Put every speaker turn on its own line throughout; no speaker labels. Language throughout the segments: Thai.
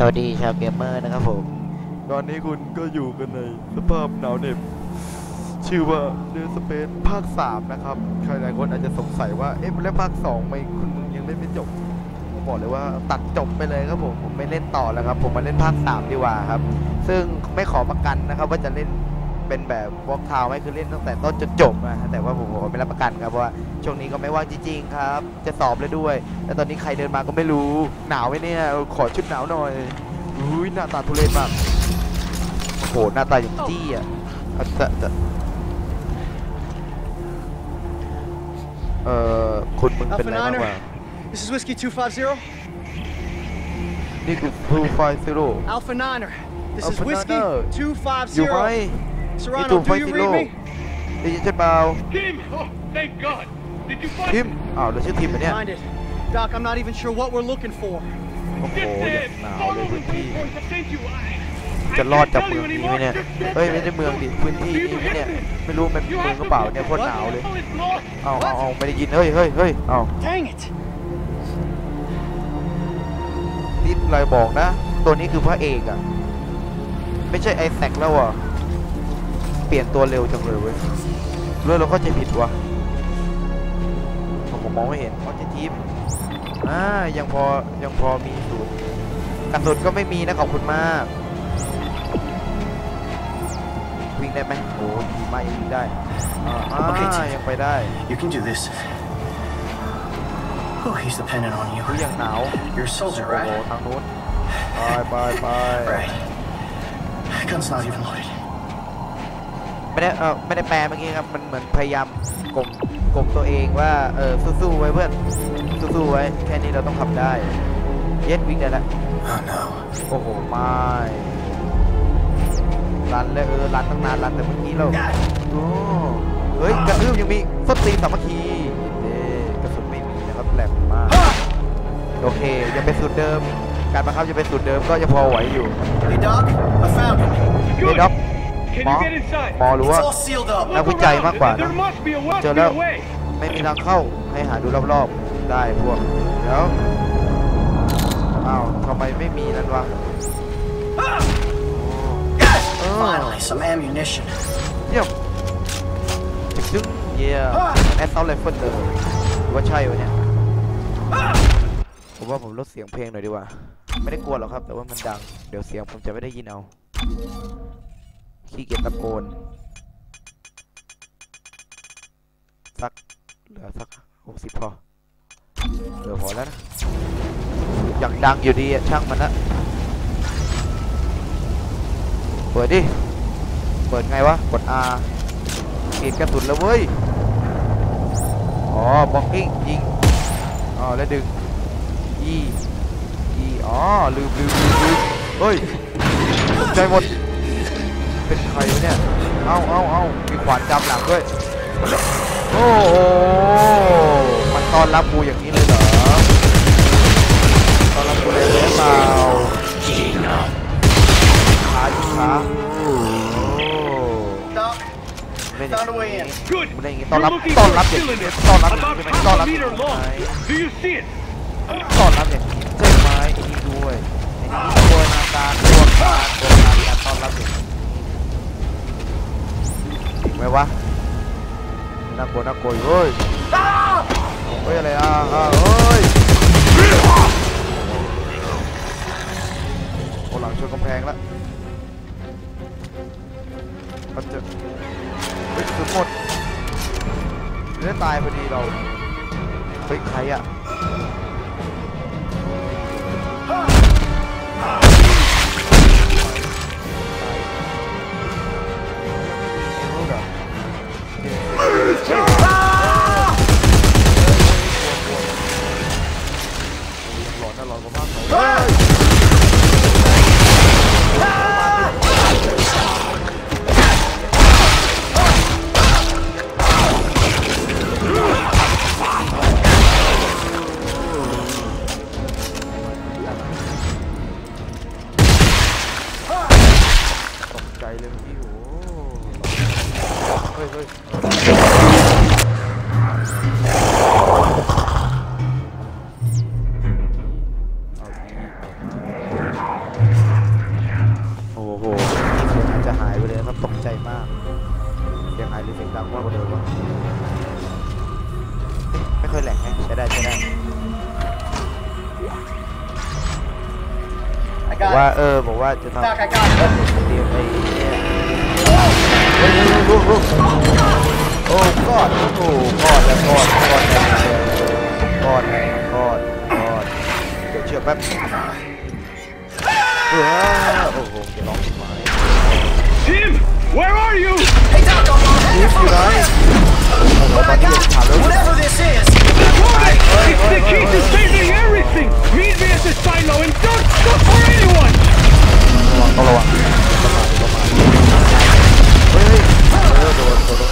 สวัสดีชาวเกมเมอร์นะครับผม
ตอนนี้คุณก็อยู่กันในสภาพหนาวเหน็บ ชื่อว่าเดสเปซภาค 3 นะครับ ใครหลายคนอาจจะสงสัยว่า เอ๊ะแล้วภาค2ไม่คุณมึงยังเล่นไม่จบผมบอกเลยว่าตัดจบไปเลยครับผม ผมไม่เล่นต่อแล้วครับ ผมมาเล่นภาค 3 ดีกว่าครับ ซึ่งไม่ขอประกันนะครับว่าจะเล่น เป็นแบบวอล์กทาวไหมคือเล่นตั้งแต่ต้นจนจบนะแต่ว่าผมขอไม่รับประกันครับเพราะว่าช่วงนี้ก็ไม่ว่างจริงๆครับ จะสอบเลยด้วย แล้วตอนนี้ใครเดินมาก็ไม่รู้หนาวไหมเนี่ยขอชุดหนาวหน่อยอุ้ยหน้าตาทุเรศมากโอ้โหหน้าตาอย่างจี้อะอะจะจะเอ่อคุณมึงเป็น
Alpha
อะไรบ้าง
Niner,
วะ
this is Whiskey 250.
นี่คือ Blue Five Zero
Alpha Niner, this
Alpha
is Whiskey
Niner. อยู่ไหม
250. Serrano,
Two
do
Five
you
Zero.
read me?
ได้ยินฉันเปล่า
Tim! Oh, thank God! Did you find
ทิมอ้าวเราชื่อทิมปะเนี่ย
Find it. Doc, I'm not even sure what we're looking for.
โอ้โห
Just
อย่าง
uh,
หนาว
all
เลย
over
พื้น
the
ที่
point I sent you. I,
จะ
I
รอด
can't
จาก
tell
เมื
you
องนี้ไหม
anymore.
เนี่ย
Just
เฮ้ยไม่ใช่เมืองดิพื้นที่นี้ไหมเนี่ย ไม่รู้มัน
You
เมือง
have
ก็
to
เปล่า
be-
เนี่ยโคตรหนาวเลย
Hell is lost.
เอาเอาเอาไม่ได้ยิน เฮ้ยเฮ้ยเฮ้ยเอา
Dang it.
ที่เราบอกนะ ตัวนี้คือพระเอกอะไม่ใช่ไอแซกแล้วอะ เปลี่ยนตัวเร็วจังเลยเว้ยเรื่องเราก็จะผิดวะผมมองไม่เห็นเขาจะทิปอ่ายังพอยังพอมีสูตรกระสุนก็ไม่มีนะขอบคุณมาก วิ่งได้ไหมโอ้ดีมากยังวิ่งได้อ่าอ่า
โอเคจิ
ยังไปได้
You can do this. Oh, he's dependent on you.
คือยังหนาว
You're a
โอ้
soldier,
โห
right?
ทางนู้นไปไปไป
Right. Gun's not even loaded.
ไม่ได้เออไม่ได้แปลเมื่อกี้ครับมันเหมือนพยายามกลมกลมตัวเองว่าเออสู้ๆไว้เพื่อนสู้ๆไว้แค่นี้เราต้องทำได้เย็ดวิ่งได้แล้ว
Oh no.
โอ้โหไม่รันเลยเออรันตั้งนานรันแต่เมื่อกี้เราโอ้เฮ้ยกระทืบยังมีส้นตีนสามัคคีเอ๊กระสุนไม่มีนะครับแหลมมากโอเคยังเป็นสูตรเดิม การบังคับจะเป็นสูตรเดิมก็จะพอไหวอยู่
Hey, Doc, I found him.
เฮ้ย
Good.
ด็อก
Can
Ma?
you get inside?
หมอรู้
It's
ว่า
all sealed up.
นัก
Look
วิจัย
around.
มากกว่า
There
นะ
must be a way.
เจอแล้ว
Be a way.
ไม่มีทางเข้าให้หาดูรอบๆ ได้พวกเดี๋ยวอ้าวทำไมไม่มีนั่นวะเออ
Finally, some ammunition.
เยี่ยมจึกจึ้งเยี่ยมแอสซอลไรเฟิลเลยว่าใช่วะเนี่ยผมว่าผมลดเสียงเพลงหน่อยดีกว่า ไม่ได้กลัวหรอกครับ แต่ว่ามันดัง เดี๋ยวเสียงผมจะไม่ได้ยินเอา ขี้เกียจตะโกน สัก เหลือสักหกสิบพอ เหลือพอแล้วนะ อยากดังอยู่ดีช่างมันนะเปิดดิ เปิดไงวะ กด R เปลี่ยนกระสุนแล้วเว้ย อ๋อบล็อกกิ้งยิง อ๋อ แล้วดึง E E อ๋อ ลืมลืมลืมลืมเฮ้ยใจหมด เป็นใครวะเนี่ย เอ้าเอ้าเอ้ามีขวานจำหลังด้วย โอ้โห มันต้อนรับกูอย่างนี้เลยเหรอ ต้อนรับกูเลยหรือเปล่าขาอยู่ขาโอ้
Doc,
ไม่ได้ไม่ได้อย่างงี้ต้อนรับต้อนรับอย่างนี้ต้อนรับอย่างนี้ต้อนรับอย่างนี้ต้อนรับอย่างนี้ใช่ไหมไอ้นี่ด้วยไอ้นี่ด้วยนาการตัวการตัวการต้อนรับอย่างนี้จริง ไหมวะน่ากลัวน่ากลัวเฮ้ยเฮ้ยอะไรอะอะเฮ้ยโอ้หลังชนกำแพงแล้วมันจะเฮ้ยสุดหมดจะได้ตายพอดีเราเฮ้ยใครอะ Fire! if Fuck,
I got it.
Oh, god! Oh god, that's god, god, god. God, god,
god. Where are you?
Hey, Doc, I'm on
the God,
whatever this is!
It's the key to saving everything! Meet me at the silo and don't stop for anyone!
ระวังต้องระวังประมาทประมาทเฮ้ยเออโดนโดน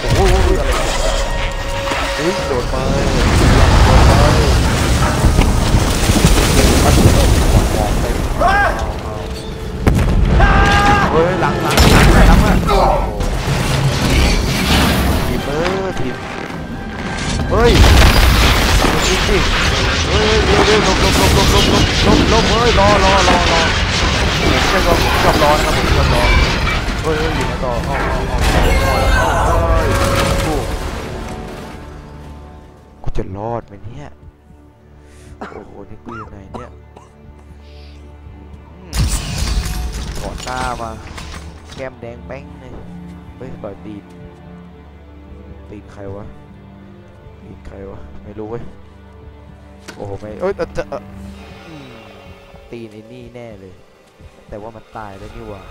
โอ้โหอะไรเฮ้ยโดนไปโดนไป ไหมเนี่ย โอ้โห นี่กูยังไงเนี่ยกอดหน้ามาแก้มแดงแป้งเลยเฮ้ยต่อยตีนตีนใครวะตีนใครวะ ไม่รู้เว้ย โอ้โห ไม่เอ้ยจอเอ่อตีนไอ้นี่แน่เลย แต่ว่ามันตายแล้วนี่หว่า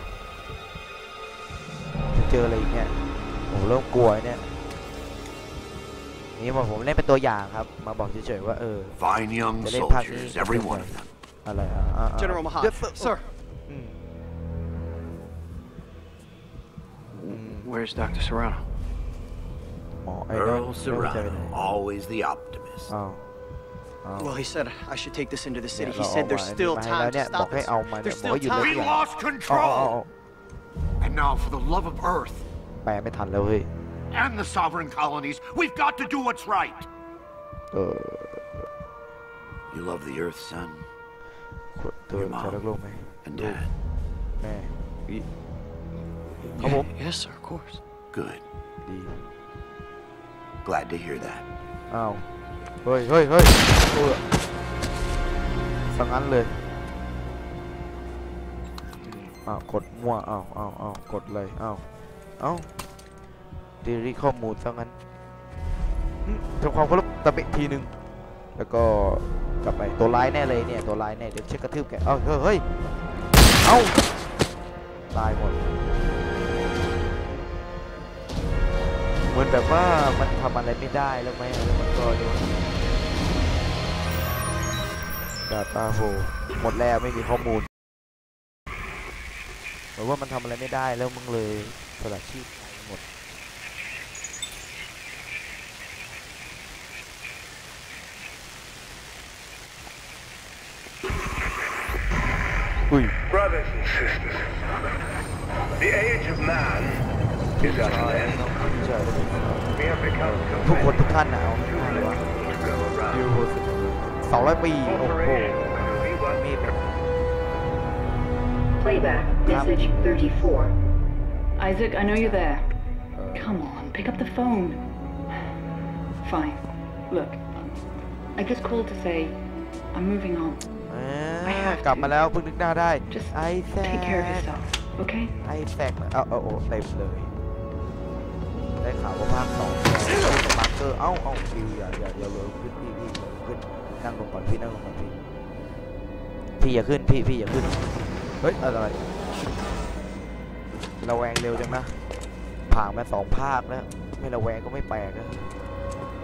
จะเจออะไรอีกเนี่ย ผมเริ่มกลัวเนี่ย นี่ผมผมเล่นเป็นตัวอย่างครับ มาบอกเฉยๆว่าเออ
Fine young soldiers every one of them
อะไรอะ
General Mahat
sir
Where's Dr. Serrano
Earl Serrano always the optimist
Well, he said I should take this into the city. He said there's still time to stop
it.
There's still time.
We lost control. And now, for the love of Earth.
แปลไม่ทันแล้วเฮ้ย
and the sovereign colonies. We've got to do what's right.
Uh,
you love the Earth, son.
Your mom
and dad.
Yeah,
yes, sir, of course.
Good. Glad to hear that.
Oh. Hey, hey, hey. Sang ăn lời. อ้าวกดมั่วอ้าวอ้าวอ้าวกดเลยอ้าวเอ้า ดีรีข้อมูลสังงั้นทำความเคารพตะเบะทีหนึ่งแล้วก็กลับไปตัวร้ายแน่เลยเนี่ยตัวร้ายแน่เดี๋ยวเช็คกระทืบแกเอ้าเฮ้ยเอ้าตายหมดเหมือนแบบว่ามันทำอะไรไม่ได้แล้วไหมแล้วมันก็โดนดาต้าโฟหมดแล้วไม่มีข้อมูลเหมือนว่ามันทำอะไรไม่ได้แล้วมึงเลยสละชีพไปหมด อุ้ย
Brothers and sisters, the age of man is at an end.
ใช่
We have become
ทุกคน
convinced
ทุกท่านนะเอาง่ายๆว่า
to go around.
ยูโรสองร้อยปี โอ้โห
Corporations will be one
มีดแบบ
Playback, message 34. Isaac, I know you're there. Come on, pick up the phone. Fine. Look, I just called to say I'm moving on.
อ่ากลับมาแล้วเพิ่งนึกหน้าได้
Just
ไอแซ
take care of
ก
yourself, okay?
ไอแซกเอาเอาโอ้เต็มเลยได้ข่าวว่าภาคสองมาร์เกอร์เอ้าเอ้าฟิวอย่าอย่าอย่าเลยขึ้นพี่พี่อย่าขึ้นนั่งลงก่อนพี่นั่งลงก่อนพี่พี่อย่าขึ้นพี่พี่อย่าขึ้นเฮ้ยอะไรระแวงเร็วจังนะผ่านมาสองภาคแล้วไม่ระแวงก็ไม่แปลกนะ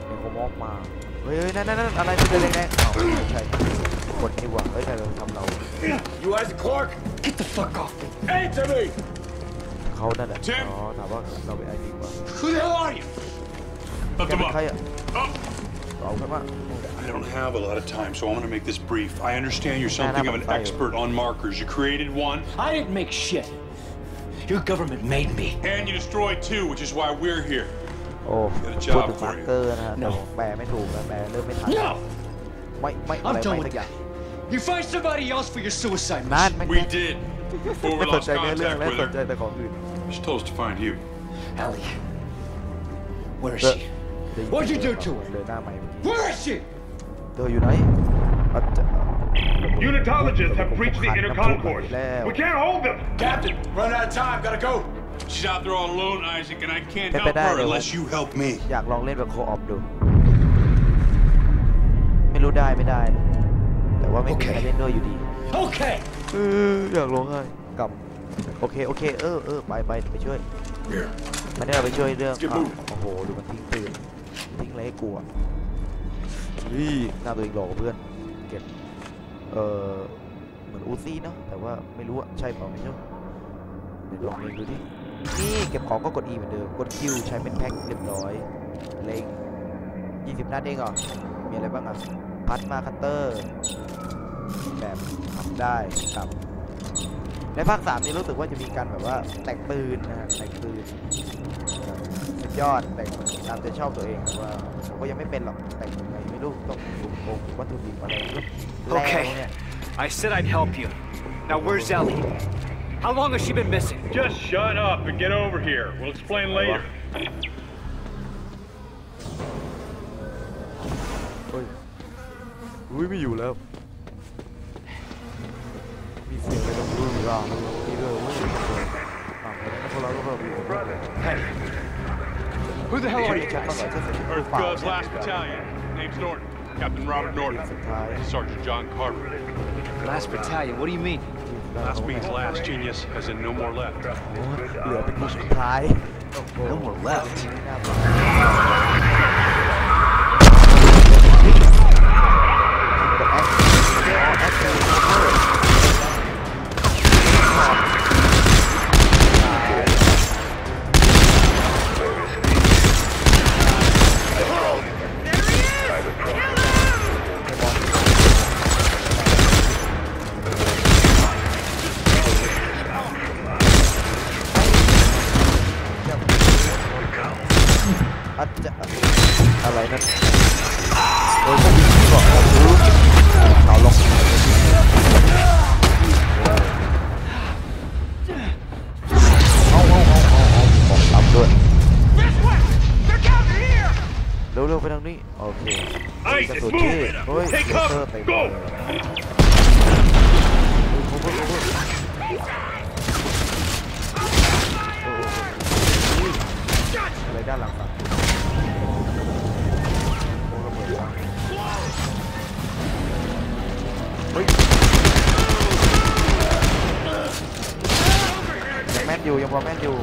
เดี๋ยวผมออกมา เฮ้ยเฮ้ยนั่นนั่นนั่นอะไรที่เดินแรงๆอ้าวไม่ใช่คนนี่หว่าเฮ้ยแต่เราทำเรา
You Isaac Clarke?
Get the fuck off me.
Answer me!
เขานั่นแหละ
Tim
อ๋อถามว่าเราเป็นไอดีกว่า
Who the hell are you?
แก
Lift
เป็
him
นใคร
up.
อ่ะ
Up.
เอาขึ้นมา
I don't have a lot of time, so I'm going to make this brief. I understand you're something of an expert on markers. You created one,
I didn't make shit. Your government made me.
and you destroyed two, which is why we're here.
โอ้พูดถึงมาร์เกอร์นะฮะแต่แปลไม่ถูกแล้วแปลเริ่มไม่ทันไม่ไม่อะไรไม่สักอย่าง
You find somebody else for your suicide mission.
We did. Before we lost contact with her. She told us to find you.
Ellie. Where is she? What'd you do to her? Where is she?
The Unite. Uh,
Unitologists have breached the inner concourse. We can't hold them.
Captain, run out of time. Gotta go.
She's out there all alone, Isaac, and I can't
Pepe
help her
Dale.
unless you help me.
อยากลองเล่นแบบโคออฟดู ไม่รู้ได้ไม่ได้นะแต่ว่าไม่มีใคร
โอเค
เล่นด้วยอยู่ดี
Okay.
เอออยากร้องไห้กลับโอเค โอเค เออเออไปไปไปช่วย
Here.
ไม่ได้เอาไปช่วยเรื่อง
Let's get
อะ
moving.
โอ้โห ดูมันทิ้งปืนทิ้งอะไรให้กลัวนี่หน้าตัวเองหลอกกว่าเพื่อน เก็บ เออเหมือนอูซี่เนาะ แต่ว่าไม่รู้อะใช่เปล่าไม่รู้เดี๋ยวลองเล่นดูดิ นี่เก็บของก็กด E เหมือนเดิม กด Q ใช้เป็นแพ็คเรียบร้อย เล็ง20นัดเองเหรอ มีอะไรบ้างอะ พัดมาคัตเตอร์ แบบทำได้ครับ ในภาคสามนี่รู้สึกว่าจะมีการแบบว่าแต่งปืนนะฮะ แต่งปืนสุดยอด แต่งตามใจชอบตัวเองแต่ว่าผมก็ยังไม่เป็นหรอก แต่งยังไงไม่รู้ต้องดูโครงวัตถุดิบอะไรแล้วเนี่ย
I said I'd help you. Now where's Ellie? How long has she been missing?
Just shut up and get over here. We'll explain later.
เฮ้ยอุ้ยไม่อยู่แล้ว มีเสียงอะไรต้องรู้หรือเปล่านี่ด้วยเว้ยอ่ะแล้วพวกเราก็แบบอยู่กับ
Hey. Who the hell are
แช
you
ทมาก่อน
guys?
เช็คเสร็จหรือ
Earth
เปล่า
God's last battalion. Name's Norton. Captain Robert Norton.
สุดท้าย
Sergeant John Carver.
Last battalion. What do you mean?
Last means last, genius, as in no more left.
เหลือเป็นผู้สุดท้าย
No more left.
น่ เร็วๆไปทางนี้ โอเค
ไอ้
กระสุน
move
ที่เฮ้ย
Take
เลเซอร์
cover
เต็ม
Go
เลยโอ้โหโอ้โหโอ้โหอะไรด้านหลังฝั่งโอ้ระเบิดวางเฮ้ยยังแม่นอยู่ยังพอแม่นอยู่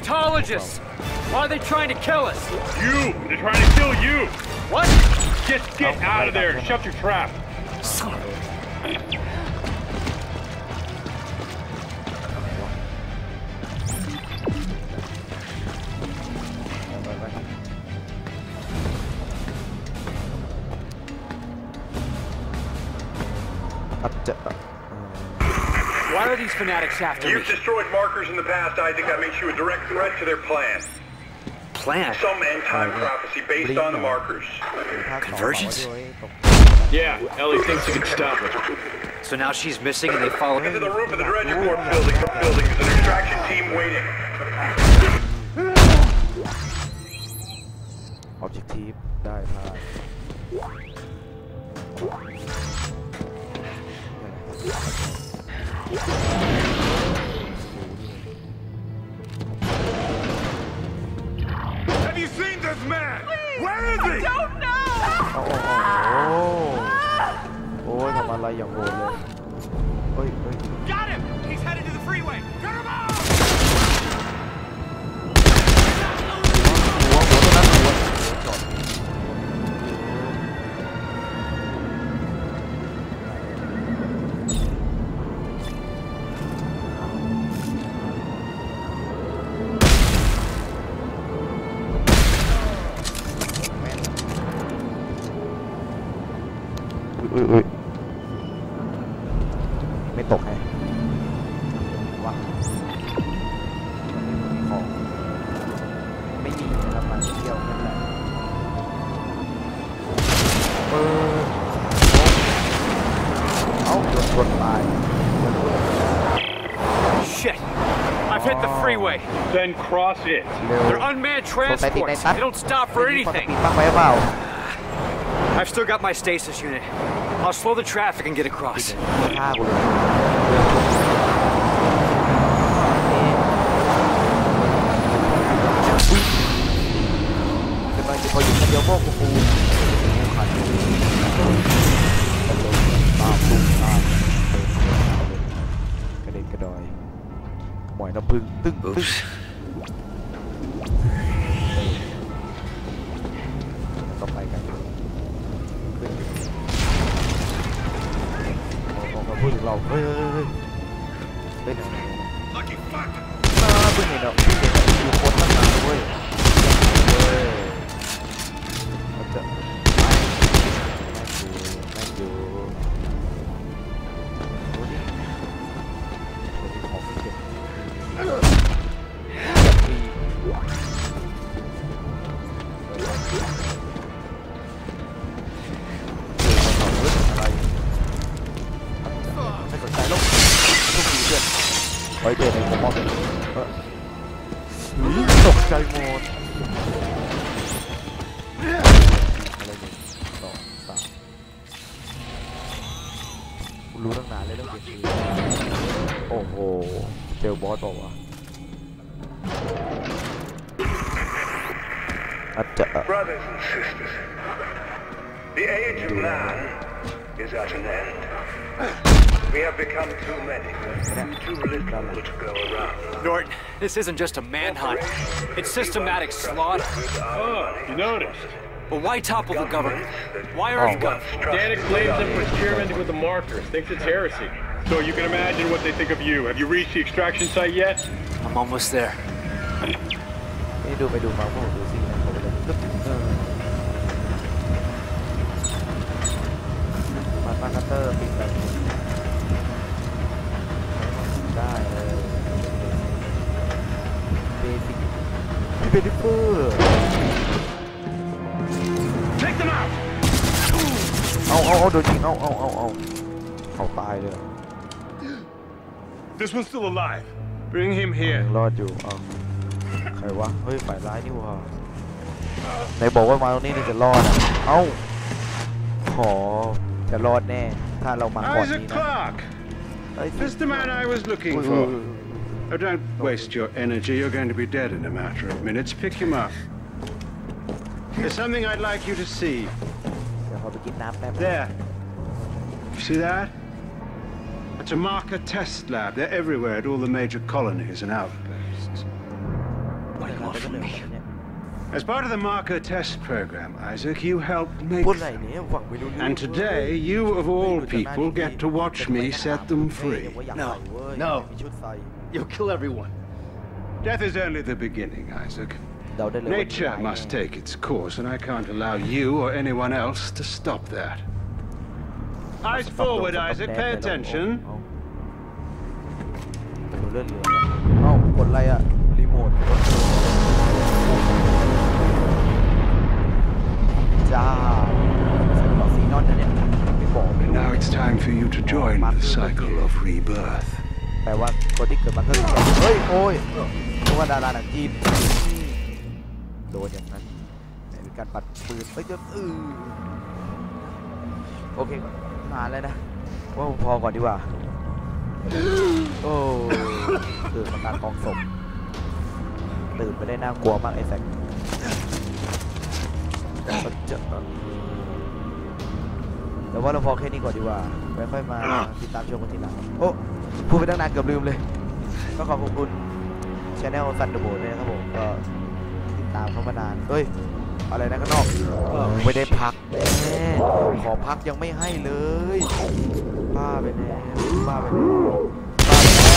these are. Why are they trying to kill us?
You! They're trying to kill you!
What?
Just get out of there! Shut your trap!
Son of a...
อ
fanatics after You've me.
You've destroyed markers in the past. I think that makes you a direct threat to their plan.
Plan?
Some end-time prophecy based on the markers.
Convergence?
Yeah, Ellie thinks you can stop it.
So now she's missing and they follow her?
Into the roof of the Dredger Corp building. building. There's an extraction team waiting.
Objective, die hard.
then cross it.
They're unmanned transports. They don't stop for anything. I've still got my stasis unit. I'll slow the traffic and get across.
Oops. เราเฮ้ยเฮ้ยเฮ้ยเฮ้ยไหนไหนน่าเพิ่งเห็นอะเพิ่งเห็นอะอยู่คนตั้งนานเว้ย รู้ตั้งนานเลยเรื่องเกมนี้โอ้โห เจอบอสบอกว่าวะอาจจะ
Brothers and sisters, the age of man is at an end. We have become too many, and too little to go around.
Norton, this isn't just a manhunt. It's systematic slaughter.
Oh, you noticed.
But why topple the government? Why oh, Earth
Oh.
Gov?
Danik blames them for experimenting with the markers, thinks it's heresy. So you can imagine what they think of you. Have you reached the extraction site yet?
I'm almost there.
โดนยิงเอาเอาเอาเอาเขาตายเลย
This one's still alive. Bring him here.
รอดอยู่เอาใครวะ เฮ้ยฝ่ายร้ายนี่หว่าไหนบอกว่ามาตรงนี้นี่จะรอดอ่ะ เอ้าขอจะรอดแน่ ถ้าเรามาก่อน
Isaac
นี้นะ
Clark,
เฮ้ย
this the man I was looking
อุ้ยอุ้ย
for. Oh, don't waste your energy. You're going to be dead in a matter of minutes. Pick him up. There's something I'd like you to see. There. You see that? A marker test lab. They're everywhere at all the major colonies and outposts.
What do you want from me?
As part of the marker test program, Isaac, you helped make
them.
And today, you of all people get to watch me set them free.
No,
no. You'll kill everyone.
Death is only the beginning, Isaac.
เดาได้เลยว่า
Nature must take its course, and I can't allow you or anyone else to stop that. Eyes forward, Isaac. Pay attention.
ดูเลือดเหลือเอ้ากดอะไรอะรีโมทจ้าใส่กรอบซีนอนนะเนี่ยไม่บอกไม่
And
รู้
now it's time for you to join the cycle of rebirth.
แปลว่าคนที่เกิดมาก็คือเฮ้ย โอ้ยเพราะว่าดาราหนังจีน โดนอย่างนั้นมีการปัดปืนไปจนอือโอเคนานแล้วนะว่าพอก่อนดีกว่าโอ้ตื่นมาการกองศพตื่นไปได้น่ากลัวมากไอ้แซกก็จะแต่ว่าเราพอแค่นี้ก่อนดีกว่าไว้ค่อยมาติดตามชมกันทีหลังโอ้พูดไปตั้งนานเกือบลืมเลย ก็ขอขอบคุณช anel ซันเดอร์โบด้วยนะครับผมก็ ติดตามเขามานานเฮ้ย อะไรนะข้างนอกไม่ได้พักแน่ขอพักยังไม่ให้เลยบ้าไปแน่บ้าไปแน่บ้าไปแน่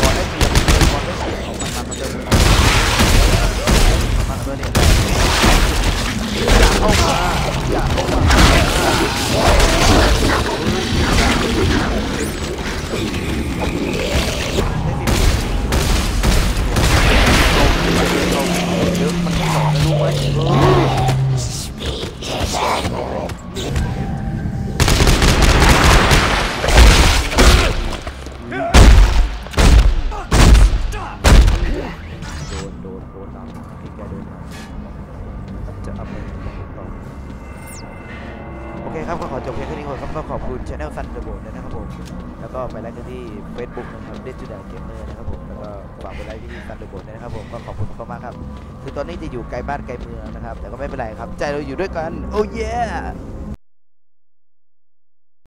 ขอให้เมียมันขอให้เมียมันมันมันเดินมันเดินเนี่ยอย่าเข้ามาอย่าเข้ามาเจะอยู่ไกลบ้านไกลเมืองนะครับ แต่ก็ไม่เป็นไรครับ ใจเราอยู่ด้วยกัน โอ้ yeah